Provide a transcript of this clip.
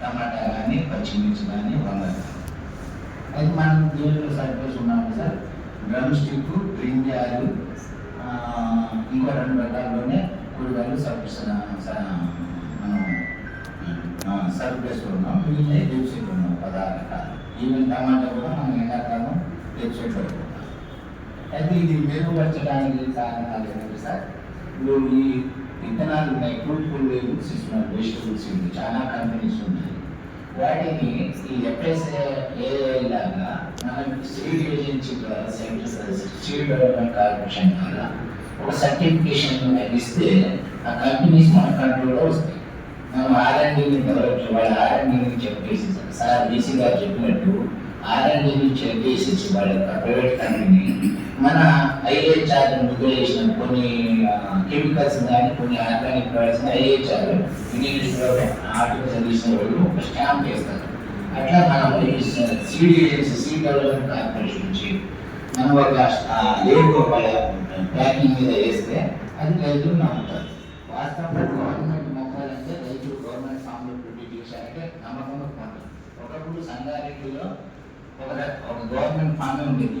టమాటా కానీ పచ్చిమిర్చి కానీ వందలు అయితే మనం దీనిలో సర్ప్రైజ్ ఉన్నాము సార్. డ్రమ్ స్టిక్ బ్రింజాలు ఆ, ఇంకో రెండు రకాల్లోనే కూరగాయలు సరిపిస్తున్నాం మనం సర్వ్ ఉన్నాం. మిగిలిన వెబ్సైట్ ఉన్నాం పదహారు రకాలు ఈవెన్ టమాటా కూడా మనం ఎండాకాలం వెబ్సైట్లో పెట్టుకున్నాం అయితే ఇది మెరుగుపరచడానికి కారణాలు ఏంటంటే సార్? ఇప్పుడు ఈ విత్తనాలు ఉన్నాయి. కూల్ కూల్ వెజిటబుల్స్ ఇస్తున్నారు వెజిటబుల్స్ ఇవి చాలా కంపెనీస్ వాటిని ఈ ఎఫ్ఎస్ఏ లాగా మనం సీడ్ ఏజెన్సీ ద్వారా సెంట్రల్ సీడ్ డెవలప్మెంట్ కార్పొరేషన్ ద్వారా ఒక సర్టిఫికేషన్ ఇస్తే ఆ కంపెనీస్ మన కంట్రోల్లో వస్తాయి. మనం ఆర్ఎండీని డెవలప్ వాళ్ళ ఆర్ఎండ్ని చెప్పేసి సార్ బీసీ గారు చెప్పినట్టు ఆర్ఎండీని చెక్ చేసేసి వాళ్ళ ప్రైవేట్ కంపెనీ మన ఐహెచ్ఆర్ రెగ్యులేషన్ కొన్ని కెమికల్స్ కానీ కొన్ని ఆర్గానిక్ ప్రొడక్ట్స్ ఐహెచ్ఆర్ ఇంగ్లీష్లో ఆర్టికల్స్ తీసిన వాళ్ళు ఒక స్టాంప్ చేస్తారు. అట్లా మనం సిడిఎస్ ఏజెన్సీ డెవలప్మెంట్ కార్పొరేషన్ నుంచి మనం ఒక లేబుల్ ప్యాకింగ్ మీద వేస్తే అది రైతులు నమ్ముతారు. వాస్తవంలో గవర్నమెంట్ మొక్కాలంటే రైతులు గవర్నమెంట్ ఫామ్లో ప్రొడ్యూస్ చేశారంటే నమ్మకంలో కొంటారు ఒకప్పుడు సంగారెడ్డిలో ఒక గవర్నమెంట్ ఫామ్ ఉండేది.